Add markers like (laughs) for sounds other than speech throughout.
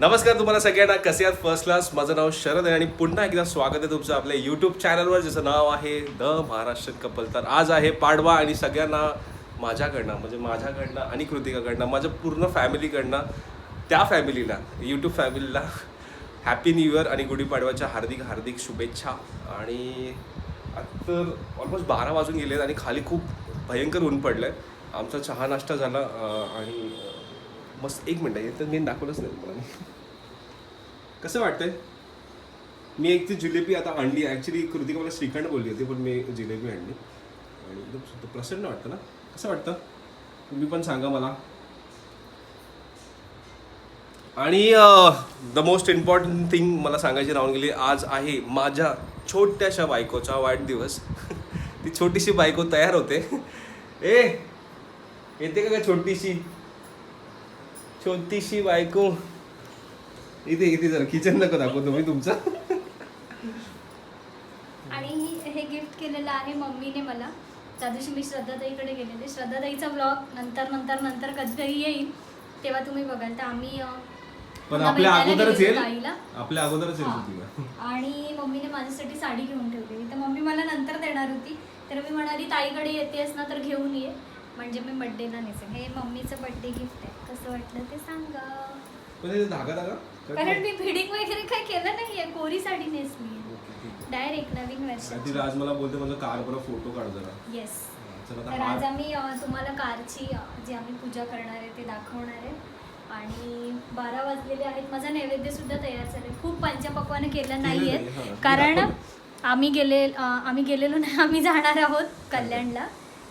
नमस्कार तुम्हाला सगळ्यांना. कसे आहात? फर्स्ट क्लास माझं नाव शरद आहे आणि पुन्हा एकदा स्वागत आहे तुमचं आपल्या यूट्यूब चॅनलवर ज्याचं नाव आहे द महाराष्ट्र कपल. तर आज आहे पाडवा आणि सगळ्यांना माझ्याकडनं म्हणजे माझ्याकडनं आणि कृतिकाकडनं माझ्या पूर्ण फॅमिलीकडनं त्या फॅमिलीला यूट्यूब फॅमिलीला हॅपी न्यू इयर आणि गुढीपाडव्याच्या हार्दिक हार्दिक शुभेच्छा. आणि आता तर ऑलमोस्ट बारा वाजून गेले आहेत आणि खाली खूप भयंकर ऊन पडलं आहे आमचा चहा नाश्ता झाला आणि मस्त एक मिनटं आहे तर मी दाखवलंच नाही तुम्हाला. कसं वाटतंय? मी एक ती जिलेबी आता आणली ॲक्च्युली कृतिका मला श्रीखंड बोलली होती पण मी जिलेबी आणली. आणि एकदम प्रसन्न वाटतं ना? कसं वाटतं? तुम्ही पण सांगा मला. आणि द मोस्ट इम्पॉर्टंट थिंग मला सांगायची राहून गेली आज आहे माझ्या छोट्याशा बायकोचा वाढदिवस. (laughs) ती छोटीशी बायको तयार होते. (laughs) ए येते का का छोटीशी? छोटीशी बायको. इथे इथे जरा किचन नको दाखव तुम्ही तुमचं. आणि ही- गिफ्ट केलेलं आहे मम्मीने मला. त्या दिवशी मी श्रद्धाताईकडे गेलेले. श्रद्धाताईचा ब्लॉग नंतर नंतर नंतर कधीही येईल. तेव्हा तुम्ही बघाल. तर आम्ही अं, पण आपल्या अगोदरच येईल. ताईला. आपल्या अगोदरच येईल हा. तुला. आणि मम्मीने माझ्यासाठी साडी घेऊन ठेवलेली तर मम्मी मला नंतर देणार होती. तर मी म्हणाली ताईकडे येतेस ना तर घेऊन ये. म्हणजे मी बड्डेला नेसेन. हे मम्मीचं बड्डे गिफ्ट आहे. कसं वाटलं ते सांगा. पण हे धागा धागा? कारण मी फिडिंग वगैरे काय केलं नाहीये कोरी साडी नेसली. डायरेक्ट नवीन आणि वर्ष आज मला बोलते माझा कार बरं फोटो काढ जरा. येस चला तर आता आज हा- आम्ही अ, तुम्हाला कारची अ, जी आम्ही पूजा करणार आहे ते दाखवणार आहे. आणि बारा वाजलेले आहेत. माझा नैवेद्य सुद्धा तयार झाले खूप पंचपक्वानं केलं नाही हां. कारण. आम्ही गेले अ, आम्ही गेलेलो नाही आम्ही जाणार आहोत कल्याणला.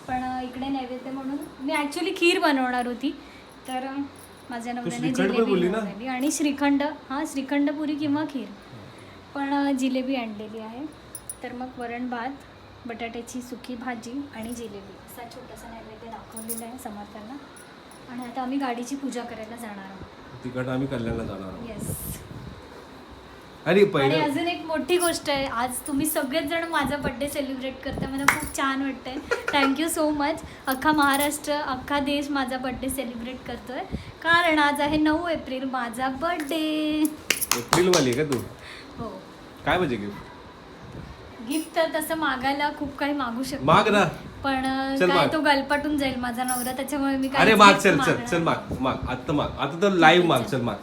पण अ, इकडे नैवेद्य म्हणून मी ॲक्च्युली खीर बनवणार होती. तर माझ्या नवऱ्याने जिलेबी? बनवली आणि श्रीखंड हां श्रीखंड पुरी किंवा खीर. पण जिलेबी आणलेली आहे. तर मग वरण भात बटाट्याची सुकी भाजी आणि जिलेबी. असा छोटासा नैवेद्य दाखवलेला आहे समर्थांना. आणि आता आम्ही गाडीची पूजा करायला जाणार आहोत. तिकडनं आम्ही कल्याणला जाणार आहोत. येस अरे आणि पहिले अजून एक मोठी गोष्ट आहे. आज तुम्ही सगळेच जण माझा बड्डे सेलिब्रेट करता मला खूप छान वाटतंय. थँक्यू सो मच अख्खा महाराष्ट्र अख्खा देश माझा बड्डे सेलिब्रेट करतोय. कारण आज आहे नऊ एप्रिल माझा बड्डे एप्रिल वाली का तू? हो. काय पाहिजे गिफ्ट गिफ्ट तर तसं मागायला खूप काही मागू शकतो माग ना. पण अं, चल काय माग. तो गलपाटून जाईल माझा नवरा त्याच्यामुळे मी अरे काहीच माग चल चल मागणार चल. माग माग. आता माग. आता तर लाईव्ह माग चल माग.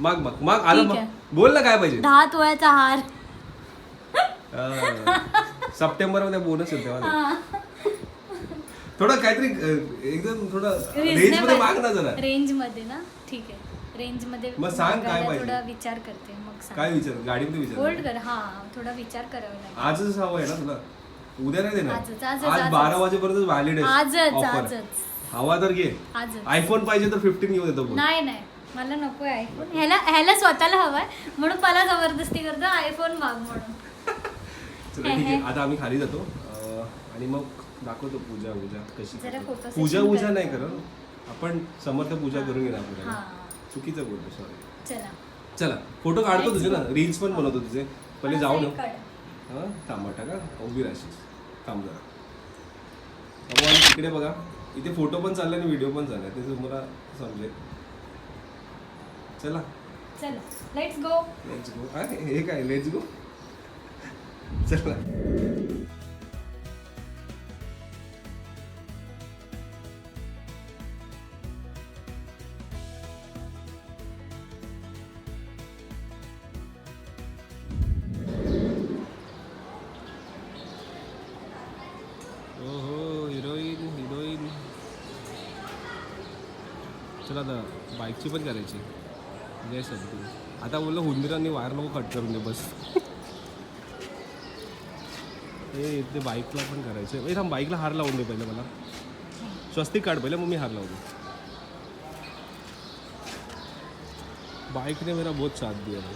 माग माग माग आलं ठीक माग. आहे. बोल ना काय पाहिजे. दहा तोळ्याचा हार. सप्टेंबरमध्ये बोनस येतो तेव्हा. थोडं काहीतरी अं, एकदम थोडं रेंजमध्ये माग ना जरा. रेंजमध्ये ना? ठीक आहे. रेंजमध्ये मग सांग काय पाहिजे? थोडा विचार करते मग सांग. काय विचार गाडीमध्ये होल्ड विचार कर हा थोडा विचार करावा लागेल. आजच हवं आहे ना तुला? उद्या नाही देणार? आजच, आज आजच. बारा वाजेपर्यंत व्हॅलिड आहे आजच हवा तर घे. आजच. आयफोन पाहिजे तर फिफ्टीन घेऊन येतो बोल. नाही नाही. मला नको आहे आयफोन. ह्याला ह्याला स्वतःला हवाय. म्हणून मला जबरदस्ती करतो आयफोन माग म्हणून. चला ठीक आहे. आता आम्ही खाली जातो. अं, आणि मग दाखवतो पूजा पूजा कशी जरा करतो. photo पूजा पूजा करूया. नाही करत. आपण समर्थ पूजा करून घेणार आपल्याला हा. चुकीचं बोलतो सॉरी चला. चला फोटो काढतो तुझे ना. रील्स पण बनवतो तुझे. पहिले जाऊ ना. काढ. हां टमाटा का? उभी राहशील थांब जरा. अहो, आणि तिकडे बघा. इथे फोटो पण चालले आणि व्हिडिओ पण चाललाय ते तुम्हाला समजेल. चला. चला. लेट्स गो लेट्स गो हे काय? लेट्स गो चला. ओहो हिरोईन हिरोईन. चला आता बाईकची पण करायची. जय सद्गुरू आता बोललो हुंदीरांनी वायर नको कट करून दे बस. ए ते बाईकला पण करायचं आहे थांब बाईकला हार लावून दे पहिले मला. स्वस्तिक काढ पहिले मग मी हार लावतो बाइक ने मेरा बहुत साथ दिया भाई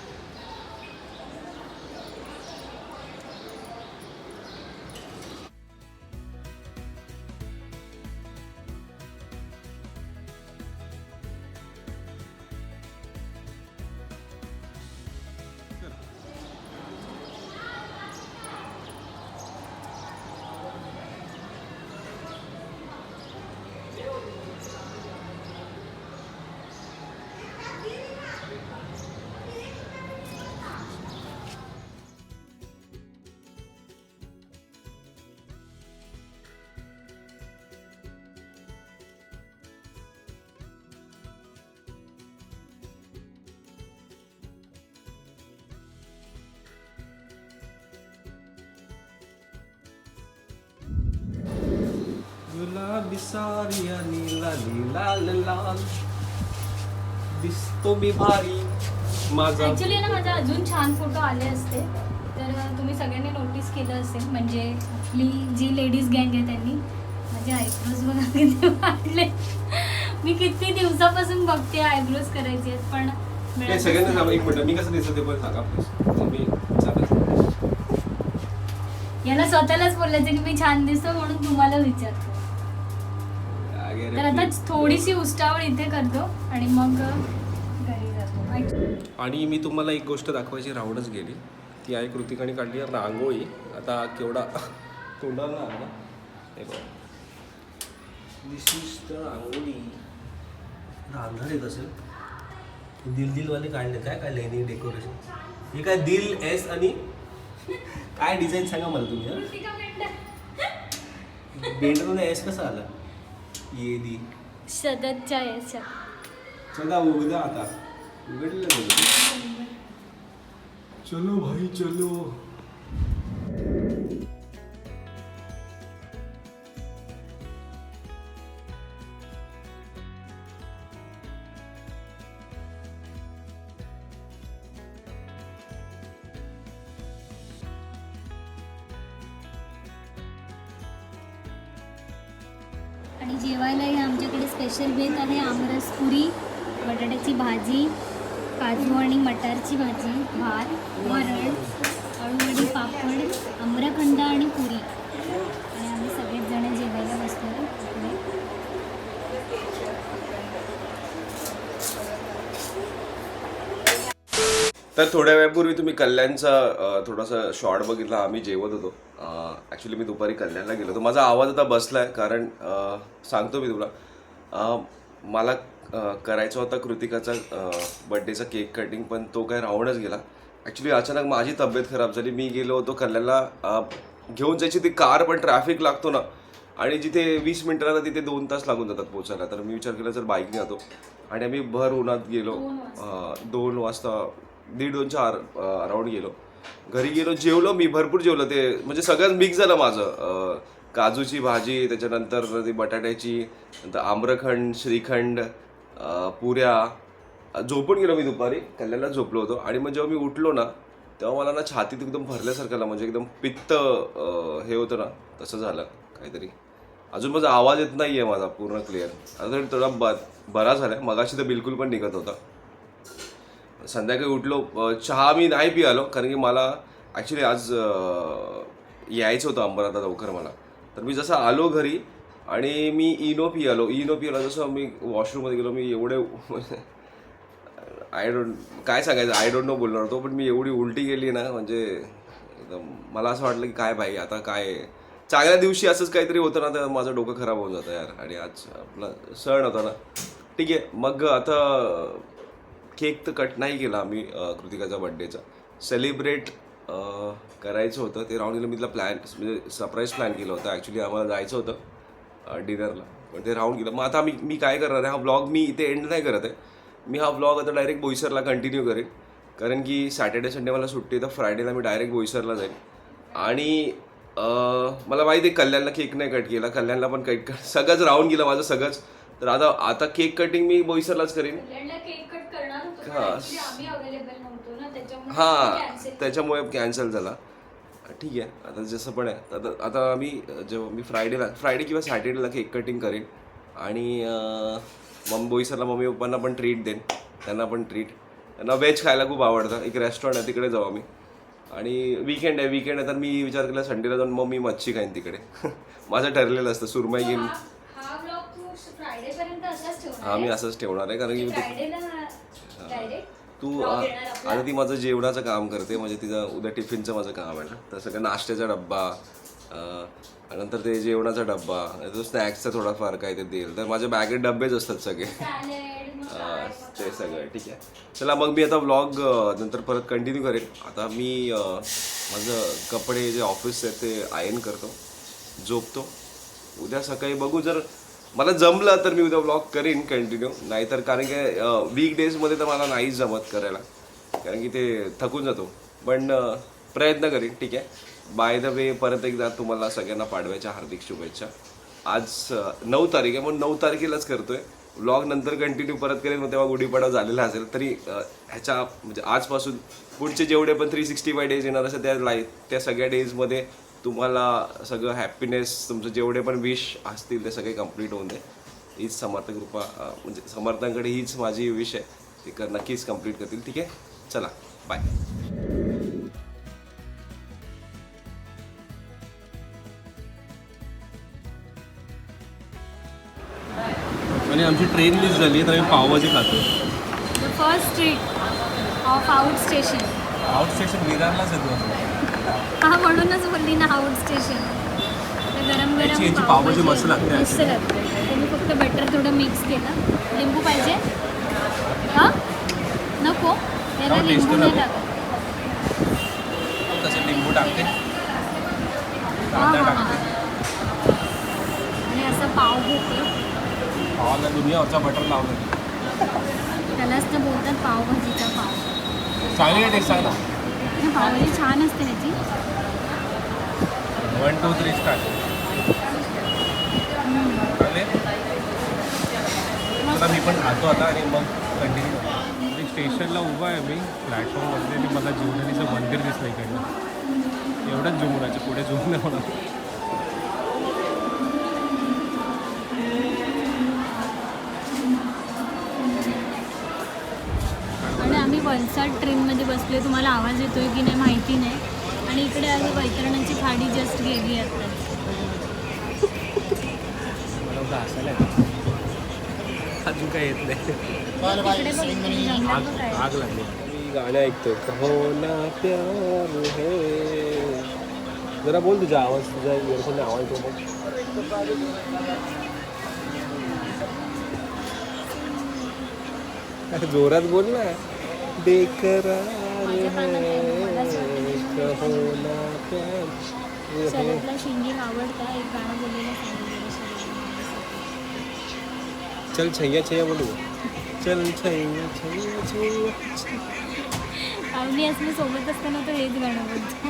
गुलाबी सारी आणि लाली दिसतो मी भारी. माझा ऍक्च्युली ना माझा अजून छान फोटो आले असते. तर तुम्ही सगळ्यांनी नोटीस केलं असेल. म्हणजे आपली जी लेडीज गँग आहे त्यांनी माझे आयब्रोज बघा किती वाढले. मी किती दिवसापासून बघते आयब्रोज करायचे आहेत पण मिळतच सगळ्यांना सांगा नाही. एक मिनिट मी कसं दिसत ते पण सांगा प्लीज मी चालेल याला स्वतःलाच बोलायचं की मी छान दिसतो म्हणून तुम्हाला विचारतो. तर आता. थोडीशी उष्टावळ इथे करतो आणि मग घरी जातो. आणि मी तुम्हाला एक गोष्ट दाखवायची राहूनच गेली. ती आहे कृतिकाने काढली रांगोळी. आता केवढा (laughs) तोंडाला आला हे द रांगोळी. रांधार येत असेल. दिल दिलवाले काढले. काय काढले यांनी डेकोरेशन हे काय दिल एस आणि काय डिझाईन सांगा मला तुम्ही बेंडमध्ये एस कसा आला? ये दी सदतच्या याच्या चला उघडा आता. उघडलं चलो भाई चलो. भाजी काजू आणि मटारची भाजी भात वरण अळूवडी पापड आम्रखंड आणि पुरी. आणि आम्ही सगळेच जण जेवायला बसतो तर थोड्या वेळापूर्वी तुम्ही कल्याणचा थोडासा शॉर्ट बघितला आम्ही जेवत होतो. ॲक्च्युली मी दुपारी कल्याणला गेलो होतो. माझा आवाज आता बसला आहे कारण सांगतो मी तुला. मला करायचा होता कृतिकाचा बड्डेचा केक कटिंग पण तो काय राहूनच गेला. ॲक्च्युली अचानक माझी तब्येत खराब झाली. मी गेलो होतो कल्याणला घेऊन जायची ती कार पण ट्रॅफिक लागतो ना. आणि जिथे वीस मिनिटाला तिथे दोन तास लागून जातात पोचायला. तर मी विचार केला जर बाईकने जातो आणि आम्ही भर उन्हात गेलो. दोन वाजता. दीड दोनच्या अराउंड गेलो. घरी गेलो जेवलो मी भरपूर जेवलो. ते म्हणजे सगळंच मिक्स झालं माझं. काजूची भाजी त्याच्यानंतर ती बटाट्याची नंतर आम्रखंड श्रीखंड पुऱ्या झोपून गेलो मी दुपारी कल्याणला झोपलो होतो. आणि मग जेव्हा मी उठलो ना तेव्हा मला ना छातीत एकदम भरल्यासारखं म्हणजे एकदम पित्त हे होतं ना तसं झालं काहीतरी. अजून माझा आवाज येत नाही आहे माझा पूर्ण क्लिअर आता तरी थोडा ब बरा झाला मगाशी तर बिलकुल पण निघत होता. संध्याकाळी उठलो. चहा मी नाही पियालो कारण की मला ॲक्च्युली आज यायचं होतं अंबरनाथला लवकर मला. तर मी जसं आलो घरी आणि मी इनो पियालो इनो पियालो जसं मी वॉशरूममध्ये गेलो मी एवढे (laughs) आय डोंट काय सांगायचं? आय डोंट नो बोलणार होतो पण मी एवढी उलटी गेली ना म्हणजे एकदम मला असं वाटलं की काय भाई आता काय? चांगल्या दिवशी असंच काहीतरी होतं ना तर माझं डोकं खराब होऊन जातं यार. आणि आज आपला सण होता ना. ठीक आहे मग आता केक तर कट नाही केला आम्ही कृतिकाचा बड्डेचा सेलिब्रेट करायचं होतं. ते राहून गेलं मी तिला प्लॅन म्हणजे सरप्राईज प्लॅन केलं होतं. ॲक्च्युली आम्हाला जायचं होतं. डिनरला पण ते राहून गेलं. मग आता मी मी काय करणार आहे? हा ब्लॉग मी इथे एंड नाही करत आहे. मी हा ब्लॉग आता डायरेक्ट बोईसरला कंटिन्यू करेन. कारण की सॅटर्डे संडे मला सुट्टी तर फ्रायडेला मी डायरेक्ट बोईसरला जाईन. आणि मला माहिती आहे कल्याणला केक नाही कट केला. कल्याणला पण कट सगळंच राहून गेलं माझं सगळंच. तर आता आता केक कटिंग मी बोईसरलाच करेन. हा. हां. त्याच्यामुळे कॅन्सल झाला. ठीक आहे. आता जसं पण आहे. आता आता मी जेव्हा मी फ्रायडेला फ्रायडे किंवा सॅटर्डेला केक कटिंग करेन आणि मग बोईसरला मम्मी पप्पांना पण ट्रीट देईन. त्यांना पण ट्रीट त्यांना व्हेज खायला खूप आवडतं. एक रेस्टॉरंट आहे तिकडे जाऊ आम्ही. आणि विकेंड आहे विकेंड आहे तर मी विचार केला संडेला जाऊन मग मी मच्छी खाईन तिकडे. (laughs) माझं ठरलेलं असतं सुरमई घेईन हा मी असंच ठेवणार आहे कारण की मी तू आणि आता ती माझं जेवणाचं काम करते म्हणजे तिचं उद्या टिफिनचं माझं काम आहे ना. तर सगळं नाश्त्याचा डब्बा नंतर ते जेवणाचा डब्बा तो स्नॅक्सचा थोडाफार काय ते देईल तर माझ्या बॅगेत डब्बेच असतात सगळे. ते सगळं ठीक आहे. चला मग मी आता व्लॉग नंतर परत कंटिन्यू करेन. आता मी माझं कपडे जे ऑफिस आहे ते आयन करतो झोपतो. उद्या सकाळी बघू जर मला जमलं तर मी उद्या ब्लॉग करीन कंटिन्यू नाहीतर कारण की वीक डेजमध्ये तर मला नाहीच जमत करायला. कारण की ते थकून जातो. पण प्रयत्न करीन ठीक आहे. बाय द वे परत एकदा तुम्हाला सगळ्यांना पाडव्याच्या हार्दिक शुभेच्छा. आज नऊ तारीख आहे मग नऊ तारखेलाच करतो आहे ब्लॉग नंतर कंटिन्यू परत करेल मग तेव्हा गुढीपाडा झालेला असेल तरी ह्याच्या म्हणजे आजपासून पुढचे जेवढे पण थ्री सिक्स्टी फाय डेज येणार असेल त्या लाईफ त्या सगळ्या डेजमध्ये तुम्हाला सगळं हॅपीनेस तुमचं जेवढे पण विश असतील ते सगळे कंप्लीट होऊन दे हीच समर्थ कृपा म्हणजे समर्थांकडे हीच माझी विश आहे. ती कर नक्कीच कंप्लीट करतील ठीक आहे? चला बाय आणि आमची ट्रेन मिस झाली तर आम्ही पावभाजी खातो. The first street of out station out station विरारलाच येतो हा म्हणूनच बोलली ना आउट स्टेशन गरम याची- गरम याची पावभाजी मस्त लागते मस्त लागते. तुम्ही फक्त बटर थोडं मिक्स केलं. लिंबू पाहिजे. हा? नको. याला लिंबू नाही नको. लागत तसे लिंबू टाकते. हा, कांदा हा, टाकते. हा. आणि असा पाव घेते. पावाला दुनियावरचा बटर लावलं त्यालाच तर बोलतात पावभाजीचा पाव. चांगली आहे टेस्ट सांग आणि पावभाजी छान असते त्याची वन टू थ्री स्टार्ट मस्त. मी पण खातो आता आणि मग कंटिन्यू म्हणजे स्टेशनला उभा आहे मी प्लॅटफॉर्मवरती आणि मला जीवनानीचं मंदिर दिसलं इकडनं. एवढंच झूम पुढे झूम नाही होणार. वलसाड ट्रेनमध्ये बसलोय तुम्हाला आवाज येतोय की नाही माहिती नाही. आणि इकडे आम्ही वैतरणाची थाळी जस्ट गेली आता. अजून काय येत नाही. आग लागली. गाणं ऐकतोय. कहो ना प्यार है. जरा बोल तुझा आवाज तुझा इयरफोन आवाज येतो बघ. अरे जोरात बोल ना. बेकरार. शरदला सिंगिंग आवडतं एक गाणं बोललेलं. चल छैया छैया बोलू चल छैया छैया छैया पावली असली सोबत असताना तो हेच गाणं बोलतो.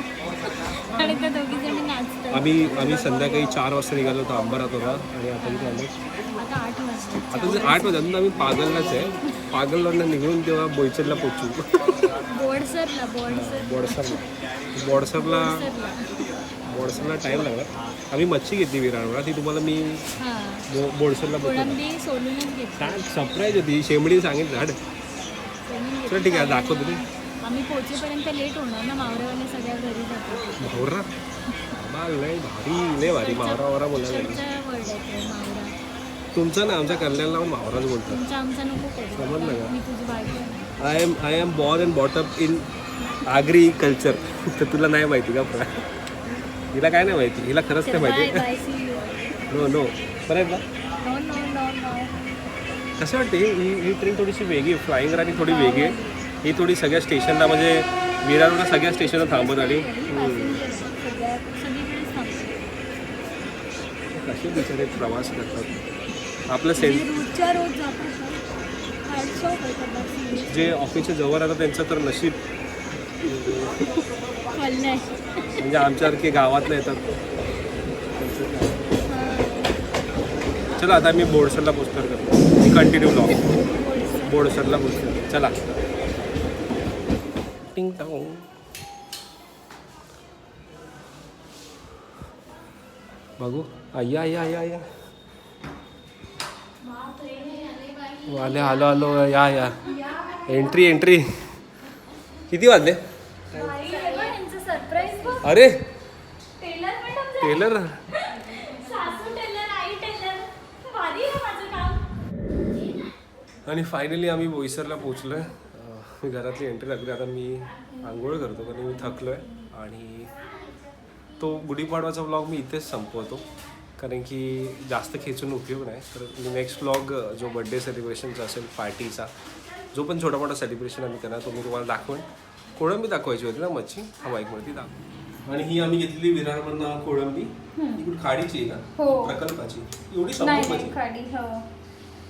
आणि त्या दोघी जणी नाचतात. आम्ही आम्ही संध्याकाळी चार वाजता निघालो होतो अंबरात होता आणि आता इथे आलो. आता आठ वाजता. आता जर आठ वाजता आम्ही पागललाच आहे. पागलवरनं निघून तेव्हा बोईचरला पोचू बोडसरला बोडसरला. बोडसरला टाईम लागला. आम्ही मच्छी घेतली विरारला ती तुम्हाला मी बोडसरला काय सरप्राईज होती शेंबडी सांगितलं. झाड. चल ठीक आहे दाखवतो तुम्ही आम्ही पोहोचेपर्यंत लेट होणार ना मावऱ्यावाले सगळ्या घरी लय भारी लय भारी. मावरा वावरा बोलायला लागली. तुमचा वर्ड आहे तो मावरा. तुमचं ना आमच्या कल्याण लावून मावराच बोलतात. तुमचा आमचा नको समजलं करू का? मी तुझी बायको आहे. I am I am born and brought up in Agri culture तर तुला नाही माहिती का प्रा हिला काय नाही माहिती? हिला खरंच बाय माहिती. Bye see you no no परत ना नो नो नो नो कसं वाटते? ही ही ट्रेन थोडीशी वेगळी आहे. फ्लाईंग राणी थोडी वेगळी आहे. ही थोडी सगळ्या स्टेशनला म्हणजे विरारला सगळ्या स्टेशनला थांबत आली. कसे बिचारे प्रवास करतात. आपलं सें जे ऑफिसच्या जवळ राहतात त्यांचं तर नशीब. म्हणजे आमच्यासारखे गावातले येतात. चला आता मी बोडसरला पोस्टर करतो. कंटिन्यू ब्लॉग बोडसरला पोस्टर चला. टिंग टांग. बघू अय्या या अय्या आलो आलो या या एंट्री एंट्री किती वाजले अरे टेलर आणि फायनली आम्ही बोईसरला पोचलोय आहे मी घरातली एंट्री लागली आता मी आंघोळ करतो कारण मी थकलो आहे आणि तो गुढीपाडवाचा ब्लॉग मी इथेच संपवतो. कारण की जास्त खेचून उपयोग नाही. तर मी नेक्स्ट ब्लॉग जो बड्डे सेलिब्रेशनचा असेल पार्टीचा जो पण छोटा मोठा सेलिब्रेशन आम्ही करणार तो मी तुम्हाला दाखवेन. कोळंबी दाखवायची होती ना मच्छी? हा बाईकवरती दाखव. आणि ही आम्ही घेतलेली विरारमधनं कोळंबी. ही खाडीची आहे का? हो. प्रकल्पाची. एवढी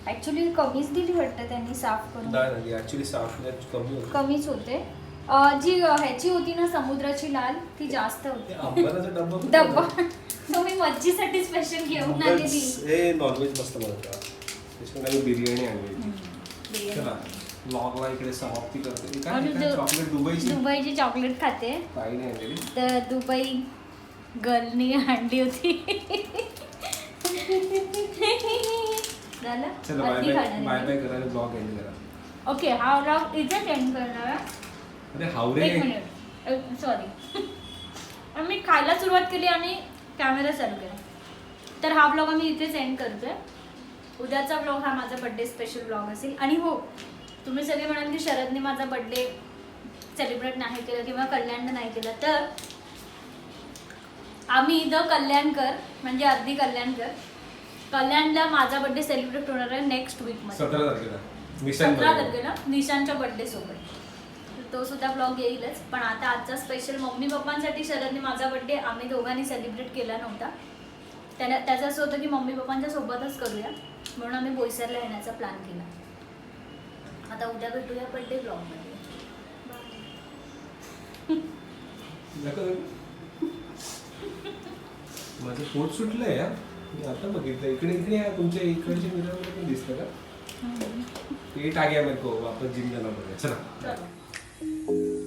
ॲक्च्युली कमीच दिली वाटतं त्यांनी साफ करून. नाही ॲक्च्युली साफ कमी होतं. कमीच होते. अं, जी ह्याची होती ना समुद्राची लाल ती जास्त होती. अंबराचा डब्बा कुठे डब्बा. होता? (laughs) तो मी मच्छीसाठी स्पेशल घेऊन आलेली. नूडल्स हे नॉनव्हेज मस्त बनवतात. त्याच्यामुळे आम्ही बिर्याणी आणली. बिर्याणी. चला ब्लॉगला इकडे समाप्ती करते. हे काय आणि हे काय दु- चॉकलेट दुबईची? दुबईची चॉकलेट खाते. आणलेली. तर दुबई गर्लनी आणली होती. (laughs) झालं? चला बाय अति बाय खाणार बाय आहे. बाय करा आणि ब्लॉग एंड करा. ओके हा व्लॉग इथे सेंड करणार आहे. अरे हावरे. एक मिनिट सॉरी मी खायला सुरुवात केली आणि कॅमेरा चालू केला. तर हा ब्लॉग आम्ही इथे सेंड करतोय. उद्याचा ब्लॉग हा माझा बड्डे स्पेशल ब्लॉग असेल. आणि हो तुम्ही सगळे म्हणाल की शरदने माझा बड्डे सेलिब्रेट नाही केलं किंवा कल्याणनं नाही केलं. तर आम्ही द कल्याणकर म्हणजे अर्धी कल्याणकर कल्याणला माझा बड्डे सेलिब्रेट होणार आहे नेक्स्ट वीकमध्ये सतरा तारखेला. सतरा तारखेला निशांच्या बर्थडे सोबत. तो सुद्धा ब्लॉग येईलच. पण आता आजचा स्पेशल मम्मी पप्पांसाठी शरदने माझा बर्थडे आम्ही दोघांनी सेलिब्रेट केला नव्हता. त्याला त्याचं असं होतं की मम्मी पप्पांच्या सोबतच करूया. म्हणून आम्ही बोईसरला येण्याचा प्लॅन केला. आता उद्या भेटूया बर्थडे ब्लॉगमध्ये माझं पोट सुटलंय यार मी आता बघितलं. इकडे इकडे या तुमच्या इकडच्या मित्रामध्ये पण दिसतं का? ते टाक्या मेरे को वापस जिम जाना पडेल चला. चलो.